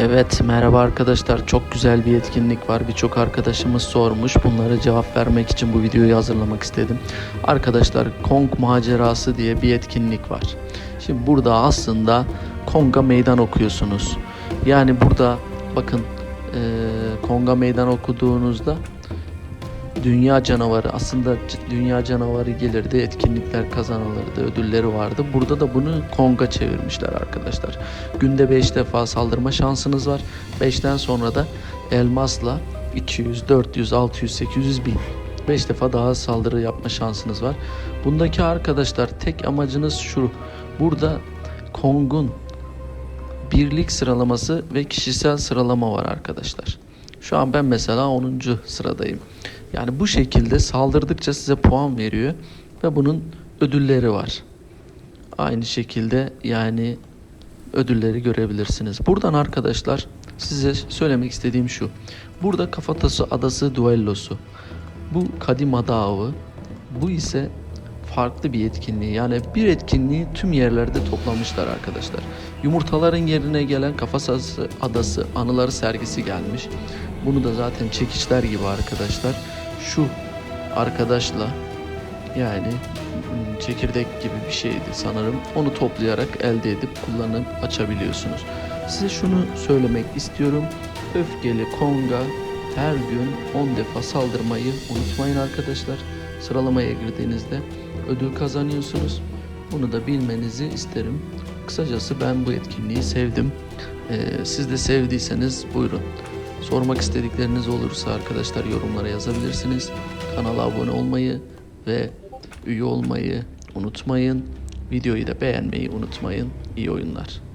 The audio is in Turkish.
Evet merhaba arkadaşlar. Çok güzel bir etkinlik var. Birçok arkadaşımız sormuş. Bunlara cevap vermek için bu videoyu hazırlamak istedim. Arkadaşlar Kong macerası diye bir etkinlik var. Şimdi burada aslında Kong'a meydan okuyorsunuz. Yani burada bakın eee Kong'a meydan okuduğunuzda Dünya canavarı aslında dünya canavarı gelirdi etkinlikler kazanılırdı ödülleri vardı burada da bunu Kong'a çevirmişler arkadaşlar günde 5 defa saldırma şansınız var 5'ten sonra da elmasla 200 400 600 800 bin 5 defa daha saldırı yapma şansınız var bundaki arkadaşlar tek amacınız şu burada Kong'un birlik sıralaması ve kişisel sıralama var arkadaşlar. Şu an ben mesela 10. sıradayım. Yani bu şekilde saldırdıkça size puan veriyor ve bunun ödülleri var. Aynı şekilde yani ödülleri görebilirsiniz. Buradan arkadaşlar size söylemek istediğim şu. Burada Kafatası Adası duellosu. Bu kadim ada avı. Bu ise farklı bir etkinliği. Yani bir etkinliği tüm yerlerde toplamışlar arkadaşlar. Yumurtaların yerine gelen Kafatası Adası anıları sergisi gelmiş. Bunu da zaten çekiçler gibi arkadaşlar. Şu arkadaşla yani çekirdek gibi bir şeydi sanırım. Onu toplayarak elde edip kullanıp açabiliyorsunuz. Size şunu söylemek istiyorum. Öfkeli Konga her gün 10 defa saldırmayı unutmayın arkadaşlar. Sıralamaya girdiğinizde ödül kazanıyorsunuz. Bunu da bilmenizi isterim. Kısacası ben bu etkinliği sevdim. Ee, siz de sevdiyseniz buyurun. Sormak istedikleriniz olursa arkadaşlar yorumlara yazabilirsiniz. Kanala abone olmayı ve üye olmayı unutmayın. Videoyu da beğenmeyi unutmayın. İyi oyunlar.